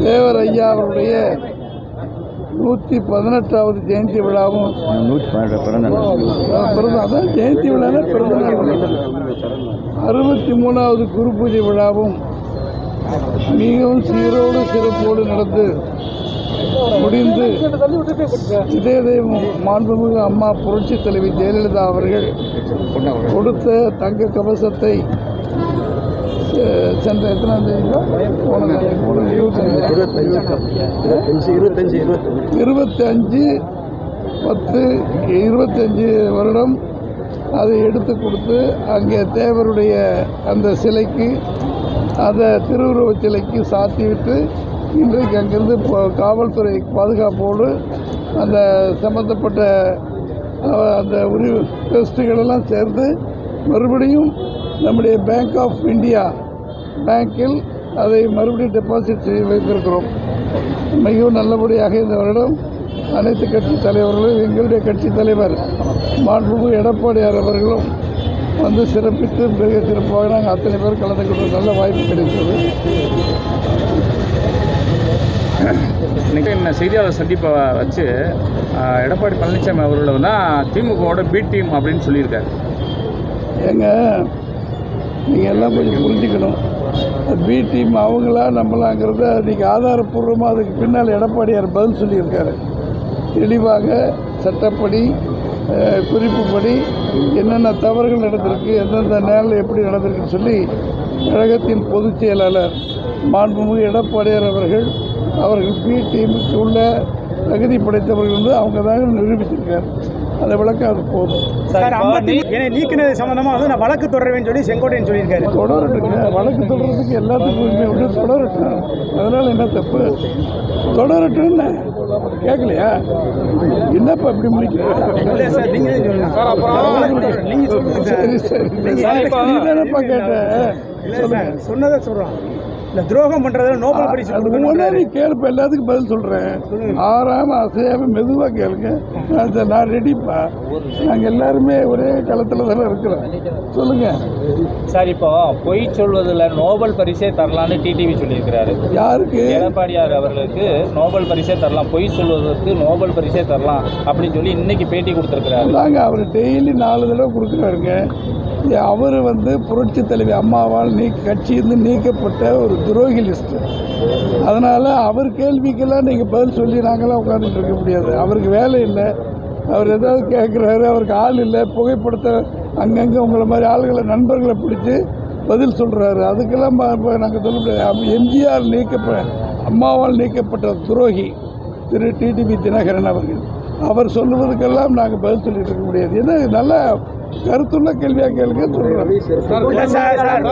தேவர் ஐயா அவருடைய நூற்றி பதினெட்டாவது ஜெயந்தி விழாவும் நூற்றி பிறந்த அதான் ஜெயந்தி விழானா பிறந்த. அறுபத்தி மூணாவது குரு பூஜை விழாவும் மிகவும் சீரோடு சிறப்போடு நடந்து முடிந்து இதே தெய்வம் மாண்புமிகு அம்மா புரட்சி தலைவி ஜெயலலிதா அவர்கள் கொடுத்த தங்க கவசத்தை சென்ற எத்தனாம் தேதி போன போன இருபத்தஞ்சு இருபத்தஞ்சு இருபத்தஞ்சு பத்து இருபத்தஞ்சு வருடம் அதை எடுத்து கொடுத்து அங்கே தேவருடைய அந்த சிலைக்கு அந்த திருவுருவச் சிலைக்கு சாத்திவிட்டு இன்றைக்கு அங்கிருந்து காவல்துறை பாதுகாப்போடு அந்த சம்பந்தப்பட்ட அஹ், அந்த உரி டெஸ்ட்டுகளெல்லாம் சேர்ந்து மறுபடியும் நம்முடைய பேங்க் ஆஃப் இந்தியா பேங்கில் அதை மறுபடியும் டெபாசிட் செய்து வைத்திருக்கிறோம். மிகவும் நல்லபடியாக இந்த வருடம் அனைத்து கட்சி தலைவர்களும் எங்களுடைய கட்சி தலைவர் மாண்புமிகு எடப்பாடியார் அவர்களும் வந்து சிறப்பித்து மிக சிறப்பாக நாங்கள் அத்தனை பேர் கலந்து கொள்ள நல்ல வாய்ப்பு கிடைத்தது. இன்னைக்கு என்ன செய்தியாளர் சந்திப்பை வச்சு எடப்பாடி பழனிசாமி அவர்கள் தான் திமுகவோட பி டீம் அப்படின்னு சொல்லியிருக்காரு. ஏங்க நீங்கள் எல்லாம் கொஞ்சம் புரிஞ்சுக்கணும். பி டீம் அவங்களா நம்மளாங்கிறத நீங்கள் ஆதாரப்பூர்வமாக அதுக்கு பின்னால் எடப்பாடியார் பதில் சொல்லியிருக்காரு. தெளிவாக சட்டப்படி குறிப்புப்படி என்னென்ன தவறுகள் நடந்திருக்கு எந்தெந்த நேரில் எப்படி நடந்திருக்குன்னு சொல்லி கழகத்தின் பொதுச் செயலாளர் மாண்புமிகு எடப்பாடியார் அவர்கள் அவர்கள் பி டீமுக்கு உள்ள தகுதி படைத்தவர்கள் வந்து அவங்க தாங்க நிரூபிச்சிருக்கார். அதை விளக்க அது போதும். சார் ஐம்பத்தி என்னை நீக்கினது சம்பந்தமா? வந்து நான் வழக்கு தொடருவேன்னு சொல்லி செங்கோட்டையன் சொல்லியிருக்காரு. தொடரட்டுங்க. வழக்கு தொடர்றதுக்கு எல்லாத்துக்கும் உண்டு. தொடரட்டும். அதனால என்ன தப்பு? தொடரட்டும்னு கேட்கலையா என்னப்பா இப்படி இல்ல சார் சார் நீ தானப்பா கேட்ட? இல்ல சார் சொன்னதை சொல்றோம். இல்ல துரோகம் பண்றதுல நோபல் பரிசு கொடுக்கணும் கேளுப்ப எல்லாத்துக்கும் பதில் சொல்கிறேன் ஆறாம அசையாம மெதுவாக கேளுங்க. நான் ரெடிப்பா நாங்கள் எல்லாருமே ஒரே களத்தில் தானே இருக்கிறோம். சொல்லுங்கள் சார் இப்போ பொய் சொல்வதில் நோபல் பரிசே தரலான்னு டிடிவி சொல்லியிருக்கிறாரு. யாருக்கு? எடப்பாடியார் அவர்களுக்கு நோபல் பரிசே தரலாம் பொய் சொல்வதற்கு நோபல் பரிசே தரலாம் அப்படின்னு சொல்லி இன்னைக்கு பேட்டி கொடுத்துருக்கிறாரு. தாங்க அவர் டெய்லி நாலு தடவை கொடுக்குறாருங்க. அவர் வந்து புரட்சி தலைவி அம்மாவால் நீ கட்சியிருந்து நீக்கப்பட்ட ஒரு துரோகி லிஸ்ட்டு அதனால் அவர் கேள்விக்கெல்லாம் நீங்கள் பதில் சொல்லி நாங்களாம் உட்காந்துட்டு இருக்க முடியாது. அவருக்கு வேலை இல்லை. அவர் ஏதாவது கேட்குறாரு அவருக்கு ஆள் இல்லை. புகைப்படத்தை அங்கங்கே உங்களை மாதிரி ஆளுகளை நண்பர்களை பிடிச்சி பதில் சொல்கிறாரு அதுக்கெல்லாம் நாங்கள் சொல்ல முடியாது. எம்ஜிஆர் நீக்கப்ப அம்மாவால் நீக்கப்பட்ட துரோகி திரு டிடிபி தினகரன் அவர்கள். அவர் சொல்லுவதுக்கெல்லாம் நாங்கள் பதில் சொல்லிட்டு இருக்க முடியாது. ஏன்னா நல்லா கருத்துள்ள கேள்வியாக கேளுங்க சொல்கிறோம் இல்ல சார் சார்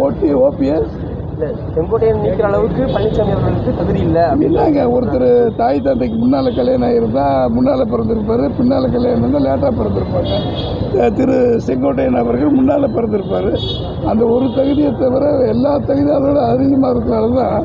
ஓடி ஓபிஎஸ் செங்கோட்டையன் நீக்கிற அளவுக்கு பழனிசாமி அவர்களுக்கு தகுதி இல்லை இல்லைங்க ஒருத்தர் தாய் தந்தைக்கு முன்னால் கல்யாணம் இருந்தால் முன்னால் பிறந்திருப்பார் பின்னால் கல்யாணம் இருந்தால் லேட்டாக பிறந்திருப்பாங்க திரு செங்கோட்டையன் அவர்கள் முன்னால் பிறந்திருப்பார் அந்த ஒரு தகுதியை தவிர எல்லா தகுதியும் அதோட அதிகமாக இருக்கிறனால தான்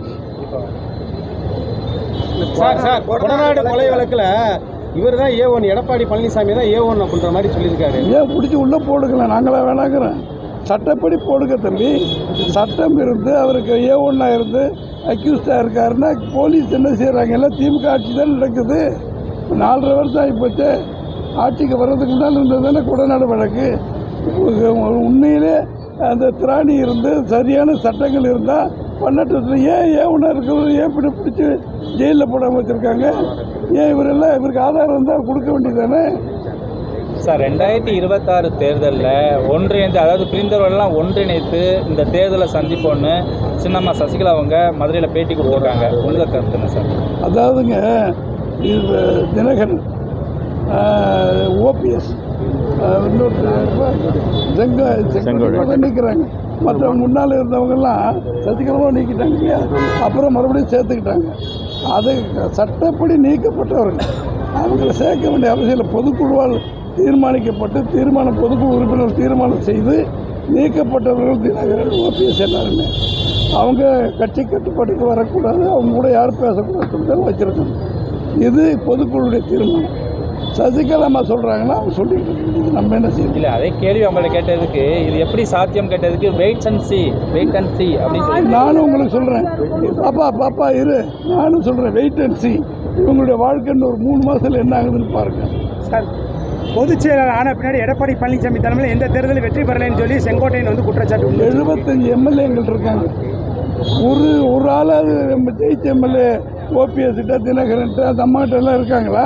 சார் சார் கொடநாடு கொலை வழக்குல இவர் தான் ஏ ஒன் எடப்பாடி பழனிசாமி தான் ஏ ஒன் அப்படின்ற மாதிரி சொல்லியிருக்காரு. ஏன் பிடிச்சி உள்ளே போடுங்கள நாங்களா வேணாங்கிறோம் சட்டப்படி போடுங்க தம்பி. சட்டம் இருந்து அவருக்கு ஏ ஒன்றா இருந்து அக்யூஸ்டாக இருக்காருன்னா போலீஸ் என்ன செய்கிறாங்க எல்லாம் திமுக ஆட்சி தான் நடக்குது. நாலரை வருஷம் ஆகிப்போச்சு. ஆட்சிக்கு வர்றதுக்கு முன்னால் இருந்தது தானே குடநாடு வழக்கு? உண்மையிலே அந்த திராணி இருந்து சரியான சட்டங்கள் இருந்தால் பண்ணட்டத்தில் ஏன் ஏன் ஒன்றா இருக்கிறவர் ஏன் இப்படி பிடிச்சி ஜெயிலில் போடாமல் வச்சுருக்காங்க. ஏன் இவரெல்லாம் இவருக்கு ஆதாரம் இருந்தால் கொடுக்க வேண்டியதானே சார் ரெண்டாயிரத்தி இருபத்தாறு தேர்தலில் ஒன்றிணைந்து அதாவது பிரிந்தவர்கள்லாம் ஒன்றிணைத்து இந்த தேர்தலை சந்திப்போன்னு சின்னம்மா சசிகலா அவங்க மதுரையில் பேட்டி கொடுத்துருக்காங்க உங்கள் கருத்து என்ன சார்? அதாவதுங்க இது தினகரன் ஓபிஎஸ் செங்கோட நிற்கிறாங்க மற்ற முன்னால் இருந்தவங்கெல்லாம் சசிகலமாக நீக்கிட்டாங்க இல்லையா? அப்புறம் மறுபடியும் சேர்த்துக்கிட்டாங்க. அது சட்டப்படி நீக்கப்பட்டவர்கள். அவங்களை சேர்க்க வேண்டிய அவசியம் பொதுக்குழுவால் தீர்மானிக்கப்பட்டு தீர்மானம் பொதுக்குழு உறுப்பினர் தீர்மானம் செய்து நீக்கப்பட்டவர்கள் தினகரன் ஓபிஎஸ் எல்லாருமே. அவங்க கட்சி கட்டுப்பாட்டுக்கு வரக்கூடாது. அவங்க கூட யாரும் பேசக்கூடாதுன்னு வச்சுருக்காங்க. இது பொதுக்குழுடைய தீர்மானம். சசிகலாமா சொல்கிறாங்கன்னா அவங்க சொல்லிட்டு நம்ம என்ன செய்யணும் இல்லை அதே கேள்வி அவங்களை கேட்டதுக்கு இது எப்படி சாத்தியம் கேட்டதுக்கு wait and see wait and see அப்படின்னு சொல்லி நானும் உங்களுக்கு சொல்கிறேன் பாப்பா பாப்பா இரு. நானும் சொல்கிறேன் வெயிட் அண்ட் சி இவங்களுடைய வாழ்க்கைன்னு ஒரு மூணு மாதத்தில் என்ன ஆகுதுன்னு பாருங்க. சார் பொதுச் செயலாளர் ஆன பின்னாடி எடப்பாடி பழனிசாமி தலைமையில் எந்த தேர்தலில் வெற்றி பெறலைன்னு சொல்லி செங்கோட்டையன் வந்து குற்றச்சாட்டு. எழுபத்தஞ்சு எம்எல்ஏங்கள் இருக்காங்க. ஒரு ஒரு ஆளாவது நம்ம ஜெயிச்ச எம்எல்ஏ ஓபிஎஸ் கிட்ட தினகரன்ட்ட அந்த அம்மாட்ட எல்லாம் இருக்காங்களா?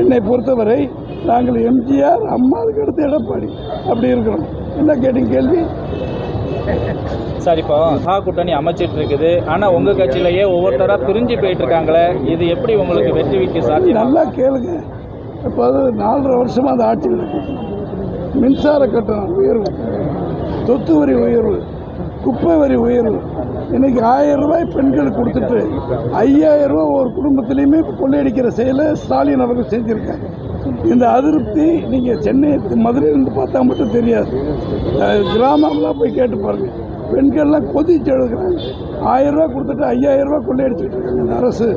என்னை பொறுத்தவரை நாங்கள் எம்ஜிஆர் அம்மா அதுக்கு அடுத்து எடப்பாடி. அப்படி இருக்கிறோம். என்ன கேட்டீங்க கேள்வி? சார் இப்போ சா கூட்டணி அமைச்சிட்டு இருக்குது ஆனால் உங்கள் கட்சியிலேயே ஒவ்வொருத்தராக பிரிஞ்சு போயிட்டு இருக்காங்களே இது எப்படி உங்களுக்கு வெற்றிக்கு சாத்தியம் நல்லா கேளுங்க. இப்போ நாலரை வருஷமாக அந்த ஆட்சியில் மின்சார கட்டணம் உயர்வு சொத்து வரி உயர்வு குப்பை வரி உயர்வு. இன்றைக்கி ஆயிரம் ரூபாய் பெண்களுக்கு கொடுத்துட்டு ஐயாயிரம் ரூபாய் ஒரு குடும்பத்திலையுமே கொள்ளையடிக்கிற செயலை ஸ்டாலின் அவர்கள் செஞ்சுருக்காங்க இந்த அதிருப்தி நீங்கள் சென்னை மதுரையிலேருந்து பார்த்தா மட்டும் தெரியாது. கிராமம்லாம் போய் கேட்டு பாருங்கள் பெண்கள்லாம் கொதிச்சு எழுதுகிறாங்க ஆயிரம் கொடுத்துட்டு ஐயாயிரரூபா கொள்ளையடிச்சுட்டு இருக்காங்க. இந்த அரசு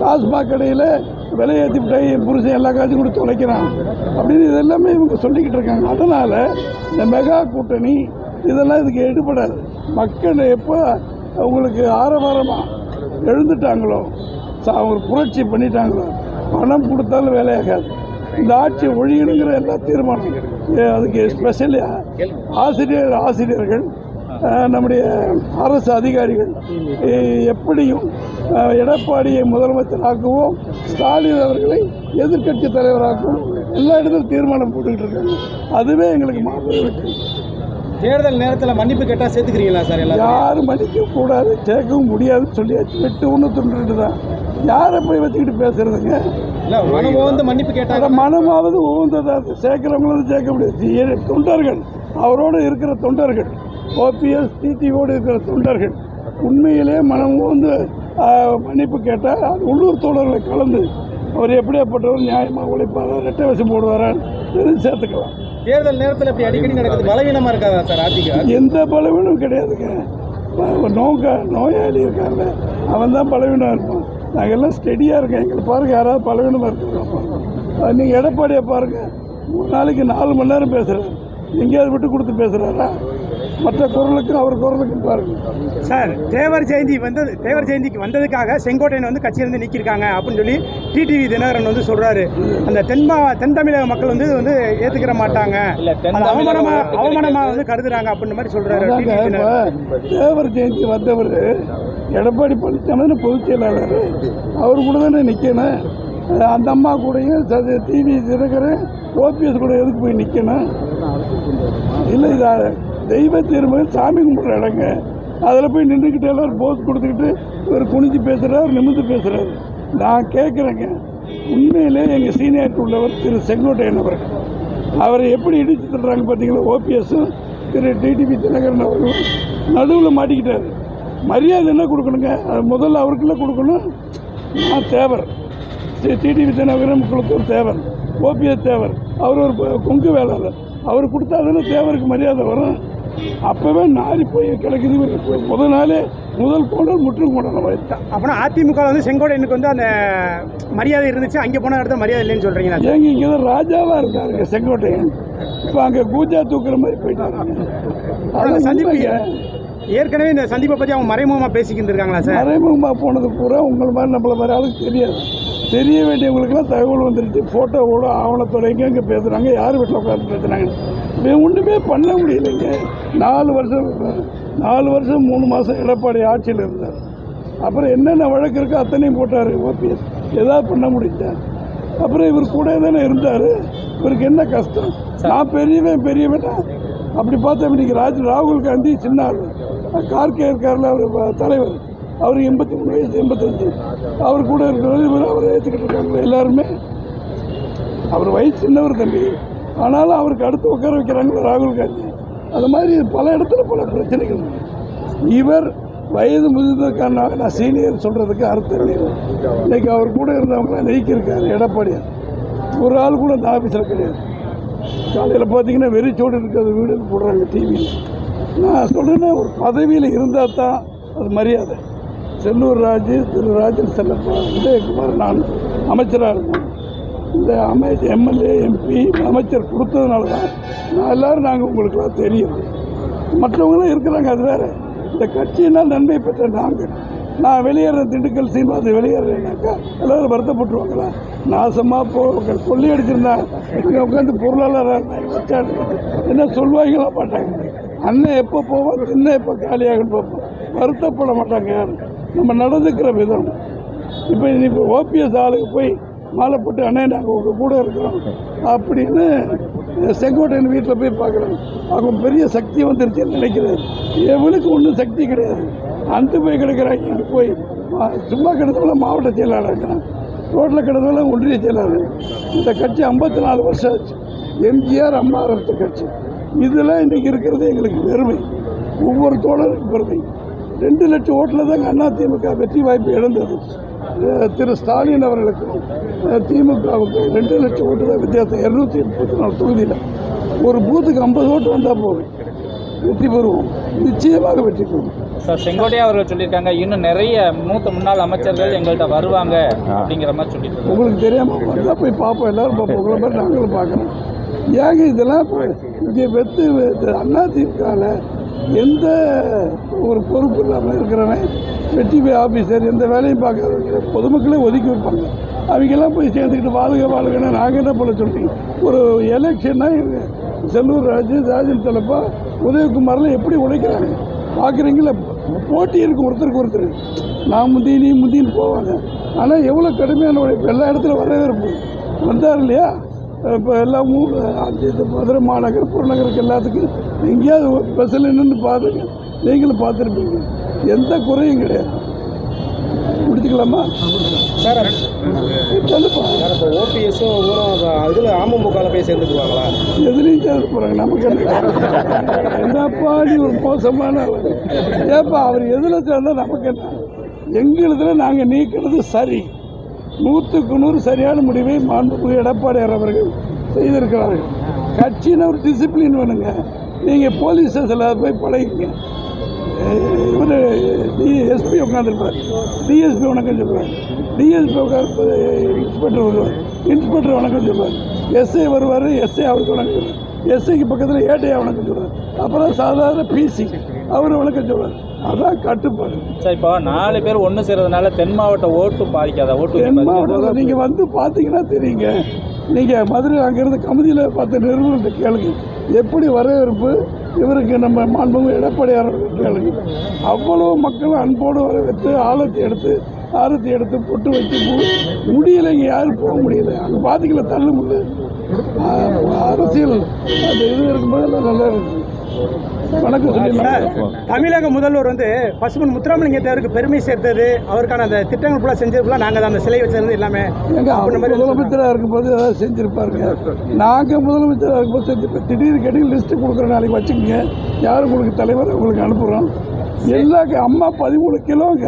டாஸ்மாக் கடையில் விலையேற்றி விட்டாய் என் புருஷன் எல்லா காசும் கொடுத்து தொலைக்கிறான் அப்படின்னு இதெல்லாமே இவங்க சொல்லிக்கிட்டு இருக்காங்க. அதனால் இந்த மெகா கூட்டணி இதெல்லாம் இதுக்கு எடுபடாது. மக்கள் எப்போ அவங்களுக்கு ஆரவாரமாக எழுந்துட்டாங்களோ அவங்க புரட்சி பண்ணிட்டாங்களோ பணம் கொடுத்தாலும் வேலையாகாது இந்த ஆட்சி ஒழியணுங்கிற எல்லா தீர்மானம். ஏ, அதுக்கு ஸ்பெஷலி ஆசிரியர் ஆசிரியர்கள் நம்முடைய அரசு அதிகாரிகள் எப்படியும் எடப்பாடியை முதலமைச்சராக்குவோம் ஸ்டாலின் அவர்களை எதிர்க்கட்சி தலைவராக்குவோம் எல்லா இடத்துலையும் தீர்மானம் போட்டுக்கிட்டு இருக்காங்க. அதுவே எங்களுக்கு மாபெரும் தேர்தல் நேரத்தில் மன்னிப்பு கேட்டால் சேர்த்துக்கிறீங்களா சார் எல்லாரும்? யாரும் மன்னிக்க கூடாது கேட்கவும் முடியாதுன்னு சொல்லியாச்சு. வெட்டு ஒன்று துண்டு தான். யாரை போய் வச்சுக்கிட்டு பேசுறதுங்க? இல்லை மனம் வந்து மன்னிப்பு கேட்டால் மனமாவது உகந்ததாக சேர்க்கிறவங்களும் சேர்க்க முடியாது. தொண்டர்கள். அவரோடு இருக்கிற தொண்டர்கள். ஓபிஎஸ் டிடிஓடு இருக்கிற தொண்டர்கள். உண்மையிலே மனம் வந்து மன்னிப்பு கேட்டால் அது உள்ளூர் தோழர்களை கலந்து அவர் எப்படியாப்பட்டவர் நியாயமாக உழைப்பாரா ரெட்டை வசம் போடுவாரான்னு தெரிஞ்சு சேர்த்துக்கலாம். தேர்தல் நேரத்தில் இப்படி அடிக்கடி நடக்குது. பலவீனமாக இருக்காதா சார் அதிக? எந்த பலவீனம் கிடையாதுங்க. நோக்க நோயாளி இருக்கார்ல அவன் தான் பலவீனம் இருப்பான். நாங்கள் எல்லாம் ஸ்டெடியாக இருக்கோம். எங்களை பாருங்க யாராவது பலவீனமாக இருக்கிறோம் நீங்கள் எடப்பாடியை பாருங்க. ஒரு நாளைக்கு நாலு மணி நேரம் பேசுகிறார் எங்கேயாவது விட்டு கொடுத்து பேசுகிறாரா மற்ற குரலுக்கும் அவர் குரலுக்கும் பாருங்க. சார் தேவர் ஜெயந்தி வந்தது தேவர் ஜெயந்திக்கு வந்ததுக்காக செங்கோட்டையன் வந்து கட்சியிலிருந்து நீக்கியிருக்காங்க அப்படின்னு சொல்லி டிடிவி தினகரன் வந்து சொல்றாரு. அந்த தென் மா தென் தமிழக மக்கள் வந்து வந்து ஏத்துக்கிற மாட்டாங்க. இல்ல, தென் அது தமிழக அவமானமா ஓட்டுகள் அவமானமா வந்து கருதுறாங்க அப்படின்ற மாதிரி தினகரன். தேவர் ஜெயந்தி வந்தவர் எடப்பாடி பழனிசாமி பொதுச் செயலாளர் அவர் கூட தானே நிற்கணும் அந்த அம்மா கூடயும் டிவி தினகரன் ஓபிஎஸ் கூட எதுக்கு போய் நிற்கணும் இல்லை இது தெய்வ திருமணம் சாமி கும்பிட்ற இடங்க. அதில் போய் நின்றுக்கிட்டு எல்லோரும் போஸ் கொடுத்துக்கிட்டு இவர் குனிஞ்சு பேசுகிறார் நிமிந்து பேசுகிறாரு நான் கேட்குறேங்க உண்மையிலே எங்கள் சீனியர் உள்ளவர் திரு செங்கோட்டையன் அவர் அவரை எப்படி இடித்து தள்ளுறாங்க பார்த்தீங்களா ஓபிஎஸ்ஸும் திரு டிடிபி தினகரன் அவர்களும் நடுவில் மாட்டிக்கிட்டார். மரியாதை என்ன கொடுக்கணுங்க? அது முதல்ல அவருக்குள்ளே கொடுக்கணும். நான் தேவர். டிடிவி தினகரன் ஒரு தேவர். ஓபிஎஸ் தேவர். அவர் ஒரு கொங்கு வேளாளர். அவர் கொடுத்தா தானே தேவருக்கு மரியாதை வரும். அப்போவே நாரி போய் கிடக்குது முதல் நாளே முதல் கோடல் முற்றும் கோடல் ஆயிடுச்சு அப்போனா அதிமுக வந்து செங்கோட்டையனுக்கு வந்து அந்த மரியாதை இருந்துச்சு அங்கே போன இடத்துல மரியாதை இல்லைன்னு சொல்கிறீங்களா ஏங்க இங்கே தான் ராஜாவாக இருக்காருங்க செங்கோட்டையன். இப்போ அங்கே கூஜா தூக்குற மாதிரி அது சந்திப்பு. ஏற்கனவே இந்த சந்திப்பை பற்றி அவங்க மறைமுகமாக பேசிக்கிட்டு இருக்காங்களா சார்? மறைமுகமாக போனது பூரா உங்களை மாதிரி நம்மள மாதிரி ஆளுக்கு தெரியாது. தெரிய வேண்டியவங்களுக்கெல்லாம் தகவல் வந்துருச்சு. ஃபோட்டோவோட ஆவணத்தோட எங்கெங்கே பேசுகிறாங்க யார் வீட்டில் உட்காந்து பேசுகிறாங்க இவன் ஒன்றுமே பண்ண முடியலைங்க. நாலு வருஷம் நாலு வருஷம் மூணு மாதம் எடப்பாடி ஆட்சியில் இருந்தார். அப்புறம் என்னென்ன வழக்கு இருக்கோ அத்தனையும் போட்டார் ஓபிஎஸ். ஏதாவது பண்ண முடிஞ்சா? அப்புறம் இவர் கூட தானே இருந்தார். இவருக்கு என்ன கஷ்டம்? நான் பெரியவன் பெரியவனா. அப்படி பார்த்தா இன்னைக்கு ராஜ் ராகுல் காந்தி சின்ன ஆள். கார்கே இருக்கார்ல அவர் தலைவர். அவர் எண்பத்தி மூணு வயசு எண்பத்தஞ்சு. அவர் கூட இருக்கிறவர் இவர் அவரை ஏற்றுக்கிட்டு இருக்காங்க எல்லாருமே. அவர் வயசு சின்னவர் தம்பி. ஆனாலும் அவருக்கு அடுத்து உட்கார வைக்கிறாங்க ராகுல் காந்தி. அது மாதிரி பல இடத்துல பல பிரச்சனைகள் இவர் வயது முதிர்ந்ததுக்கான நான் சீனியர் சொல்கிறதுக்கு அர்த்தம் இல்லை. இன்னைக்கு அவர் கூட இருந்தவங்களாம் நீக்கியிருக்காரு எடப்பாடியார் ஒரு ஆள் கூட இந்த ஆஃபீஸில் கிடையாது. காலையில் பார்த்தீங்கன்னா வெறிச்சோடு இருக்கிறது வீடு போடுறாங்க டிவியில் நான் சொல்கிறேன்னா ஒரு பதவியில் இருந்தால் தான் அது மரியாதை. செல்லூர் ராஜு திரு ராஜன் செல்லப்பா உதயகுமார் நான் அமைச்சராக இருந்தேன் இந்த அமை எம்எல்ஏ எம்பி அமைச்சர் கொடுத்ததுனால தான் நான் எல்லோரும் நாங்கள் உங்களுக்குலாம் தெரியும். மற்றவங்களும் இருக்கிறாங்க அது வேறு. இந்த கட்சியினால் நன்மை பெற்ற நாங்கள். நான் வெளியேற திண்டுக்கல் சீமாது வெளியேறேனாக்கா எல்லோரும் வருத்தப்பட்டுருவாங்களா? நாசமாக போ கொல்லி அடிச்சிருந்தேன் இங்கே உட்காந்து பொருளாளராக வச்சாடு என்ன சொல்வாங்களா மாட்டாங்க. அண்ணன் எப்போ போவோம் சின்ன எப்போ காலியாகன்னு பார்ப்போம் வருத்தப்பட மாட்டாங்க யாரும். நம்ம நடந்துக்கிற விதம். இப்போ நீ இப்போ ஓபிஎஸ் ஆளுக்கு போய் மாலை போட்டு அண்ணே நாங்கள் உங்கள் கூட இருக்கிறோம். அப்படின்னு செங்கோட்டையன் வீட்டில் போய் பார்க்குறோம். அவங்க பெரிய சக்தி வந்துருச்சுன்னு நினைக்கிறாரு எவனுக்கு ஒன்றும் சக்தி கிடையாது. அந்த போய் கிடக்கிறாங்க போய் சும்மா கிடந்தவங்கள மாவட்ட செயலாளர் இருக்கிறான். ரோட்டில் கிடந்தவங்கள ஒன்றிய செயலாளர். இந்த கட்சி ஐம்பத்தி நாலு வருஷம் ஆச்சு. எம்ஜிஆர் அம்மா ஆரம்பித்த கட்சி. இதெல்லாம் இன்றைக்கி இருக்கிறது எங்களுக்கு பெருமை. ஒவ்வொரு தோழருக்கும் பெருமை. ரெண்டு லட்சம் ஓட்டில் தாங்க அண்ணா திமுக வெற்றி வாய்ப்பு இழந்தது. திரு ஸ்டாலின் அவர்களுக்கும் திமுகவுக்கு ரெண்டு லட்சம் ஓட்டு தான் வித்தியாசம். இரநூத்தி முப்பத்தி நாலு தொகுதியில் ஒரு பூத்துக்கு ஐம்பது ஓட்டு வந்தால் போதும். வெற்றி பெறுவோம். நிச்சயமாக வெற்றி பெறுவோம். சார் செங்கோட்டையா அவர்கள் சொல்லியிருக்காங்க இன்னும் நிறைய மூத்த முன்னாள் அமைச்சர்கள் எங்கள்கிட்ட வருவாங்க அப்படிங்கிற மாதிரி சொல்லிட்டு. உங்களுக்கு தெரியாமல் வந்தால் போய் பார்ப்போம். எல்லாரும் பார்ப்போம். உங்களை மாதிரி நாங்களும் பார்க்குறோம் ஏங்க இதெல்லாம் இப்போ இங்கே வெத்து அண்ணா திமுகவில் எந்த ஒரு பொறுப்பு இல்லாமல் இருக்கிறவன் வெற்றி ஆஃபீஸர் எந்த வேலையும் பார்க்காதவங்க பொதுமக்களே ஒதுக்கி வைப்பாங்க. அவங்கெல்லாம் போய் சேர்ந்துக்கிட்டு வாழுக வாழுகன்னு நாங்கள் என்ன பண்ண சொல்கிறீங்க ஒரு எலெக்ஷன்னா செல்லூர் ராஜு ராஜன் தலைப்பா உதயகுமார்லாம் எப்படி உழைக்கிறாங்க? பார்க்குறீங்களா போட்டி இருக்கும் ஒருத்தருக்கு ஒருத்தர். நான் முந்தி நீ முந்தின்னு போவாங்க. ஆனால் எவ்வளோ கடுமையான உழைப்பு? எல்லா இடத்துல வரவேற்பு. வந்தார் இல்லையா? இப்போ எல்லா ஊர் அஞ்சு இது மதுரை மாநகர் புறநகருக்கு எல்லாத்துக்கும் எங்கேயாவது பஸ்ஸில் நின்று பார்த்துங்க நீங்களும் பார்த்துருப்பீங்க. எந்த குறையும் கிடையாது. முடிச்சுக்கலாமா? சார் இப்போ ஓபிஎஸும் இதில் அமமுகவில் போய் சேர்ந்துக்குவாங்களா? எதுலையும் சேர்ந்து போகிறாங்க நமக்கு என்ன? என்னப்பா நீ ஒரு மோசமான. ஏப்பா அவர் எதில் சேர்ந்தா நமக்கு என்ன? எங்களுதுல நாங்கள் நீக்கிறது சரி. நூற்றுக்கு நூறு சரியான முடிவை மாண்புமிகு எடப்பாடியார் அவர்கள் செய்திருக்கிறார்கள். கட்சின்னு ஒரு டிசிப்ளின் வேணுங்க. நீங்கள் போலீஸ் ஸ்டேஷனில் போய் பழகிங்க இவர் டிஎஸ்பி உட்காந்துருப்பார் டிஎஸ்பி வணக்கம் சொல்லுவார். டிஎஸ்பி உட்காந்து இன்ஸ்பெக்டர் வருவார். இன்ஸ்பெக்டர் வணக்கம் சொல்லுவார். எஸ்ஐ வருவார் எஸ்ஐ அவருக்கு வணக்கம் சொல்லுவார். எஸ்ஐக்கு பக்கத்தில் ஏட்டையா வணக்கம் சொல்லுவார். அப்புறம் சாதாரண பிசி அவர் வணக்கம் சொல்லுவார். அதான் கட்டுப்பாடு. சார் இப்போ நாலு பேர் ஒன்று சேர்றதுனால தென் மாவட்ட ஓட்டு பாதிக்காத? ஓட்டு தென்? மாவட்டத்தில் நீங்கள் வந்து பார்த்தீங்கன்னா தெரியுங்க. நீங்கள் மதுரை அங்கேருந்து கமிதியில் பார்த்த நிறுவனத்தை கேளுங்க. எப்படி வரவேற்பு? இவருக்கு நம்ம மாண்புமிகு எடப்பாடியார் அவர்கள் கேளுங்க. அவ்வளோ மக்களும் அன்போடு வரவேற்று ஆலத்தி எடுத்து ஆரத்தி எடுத்து பொட்டு வச்சு மு- முடியலைங்க யாரும் போக முடியல. அங்கே பார்த்தீங்களா தள்ளு முடியல அரசியல் அந்த இது இருக்கும்போது நல்லா இருந்துச்சு வணக்கம் தமிழக முதல்வர் வந்து பசுமன் முத்துராமலிங்க தேவருக்கு பெருமை சேர்த்தது. அவருக்கான அந்த திட்டங்கள் ஃபுல்லாக செஞ்சது ஃபுல்லாக நாங்கள் தான் அந்த சிலை வச்சிருந்து எல்லாமே முதலமைச்சராக இருக்கும்போது ஏதாவது செஞ்சிருப்பாருங்க. நாங்கள் முதலமைச்சராக இருக்கும்போது செஞ்சிருப்போம் திடீர்னு கேட்டு லிஸ்ட்டு கொடுக்குற நாளைக்கு வச்சுக்கோங்க. யார் உங்களுக்கு தலைவர்? உங்களுக்கு அனுப்புகிறோம் எல்லா அம்மா பதிமூணு கிலோங்க.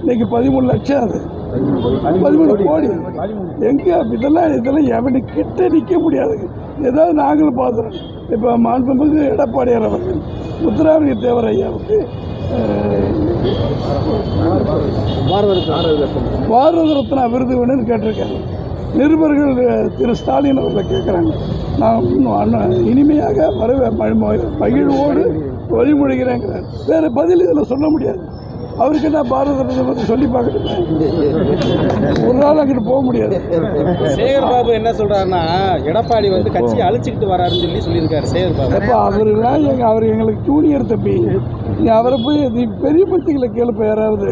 இன்னைக்கு பதிமூணு லட்சம் அது. பதிமூணு கோடி. எங்க இதெல்லாம் இதெல்லாம் எவனு கிட்ட நிற்க முடியாதுங்க. ஏதாவது நாங்களும் பார்த்துறோம். இப்போ மாண்புமிகு எடப்பாடியார் அவர்கள் முத்துராமலிங்க தேவர் ஐயாவுக்கு பாரத ரத்னா விருது வேணும்னு கேட்டிருக்காங்க நிருபர்கள் திரு ஸ்டாலின் அவர்களை கேட்குறாங்க நான் இன்னும் இனிமையாக வரவே ம- மகிழ்வோடு வழிமொழிகிறேங்கிறார் வேறு பதில் இதில் சொல்ல முடியாது. அவருக்கு என்ன பாரத ரத்னா பற்றி சொல்லி பார்க்கணுமே? ஒரு நாள் அங்கிட்டு போக முடியாது. சேகர் பாபு என்ன சொல்றாருன்னா எடப்பாடி வந்து கட்சியை அழிச்சுக்கிட்டு வராருன்னு சொல்லி சொல்லியிருக்காரு சேகர் பாபு. அப்போ அவரெல்லாம் எங்கள் அவர் எங்களுக்கு ஜூனியர் தம்பி. நீ அவரை போய் நீ பெரிய பத்திகளை கேளுப்ப யாராவது.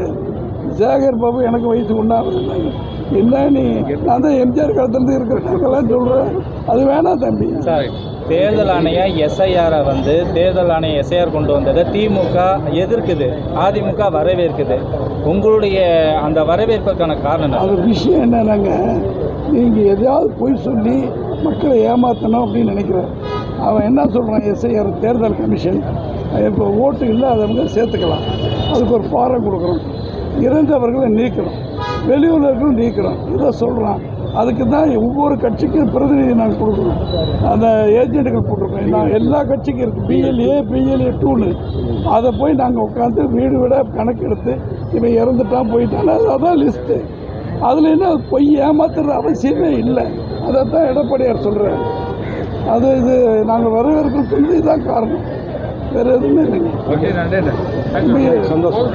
சேகர் பாபு எனக்கு வயசு ஒன்றாவது என்ன நீ நான் தான் எம்ஜிஆர் காலத்துலேருந்து இருக்கிறேன். சொல்கிறேன் அது வேணாம் தம்பி. சார் தேர்தல் ஆணையம் எஸ்ஐஆரை வந்து தேர்தல் ஆணைய எஸ்ஐஆர் கொண்டு வந்ததை திமுக எதிர்க்குது. அதிமுக வரவேற்குது. உங்களுடைய அந்த வரவேற்புக்கான காரணம் அது விஷயம் என்னன்னாங்க? நீங்கள் எதையாவது போய் சொல்லி மக்களை ஏமாற்றணும் அப்படின்னு நினைக்கிறேன் அவன் என்ன சொல்கிறான் எஸ்ஐஆர் தேர்தல் கமிஷன். இப்போ ஓட்டு இல்லாதவங்க சேர்த்துக்கலாம். அதுக்கு ஒரு ஃபாரம் கொடுக்குறோம் இறந்தவர்களை நீக்கிறோம் வெளியூர்களும் நீக்கிறோம் இதை சொல்கிறான் அதுக்கு தான் ஒவ்வொரு கட்சிக்கும் பிரதிநிதி நாங்கள் கொடுக்குறோம் அந்த ஏஜென்ட்டுகள் போட்டிருக்கோம் நான் எல்லா கட்சிக்கும் இருக்குது பிஎல்ஏ பிஎல்ஏ டூன்னு அதை போய் நாங்கள் உட்காந்து வீடு விட கணக்கெடுத்து இவன் இறந்துட்டான் போயிட்டான். அதான் லிஸ்ட்டு அதில் என்ன பொய் ஏமாத்துற அவசியமே இல்லை. அதைத்தான் எடப்பாடியார் சொல்கிறார் அது இது நாங்கள் வரவேற்கும் சொல்லி இதுதான் காரணம். வேறு எதுவுமே இல்லைங்க. சந்தோஷம்.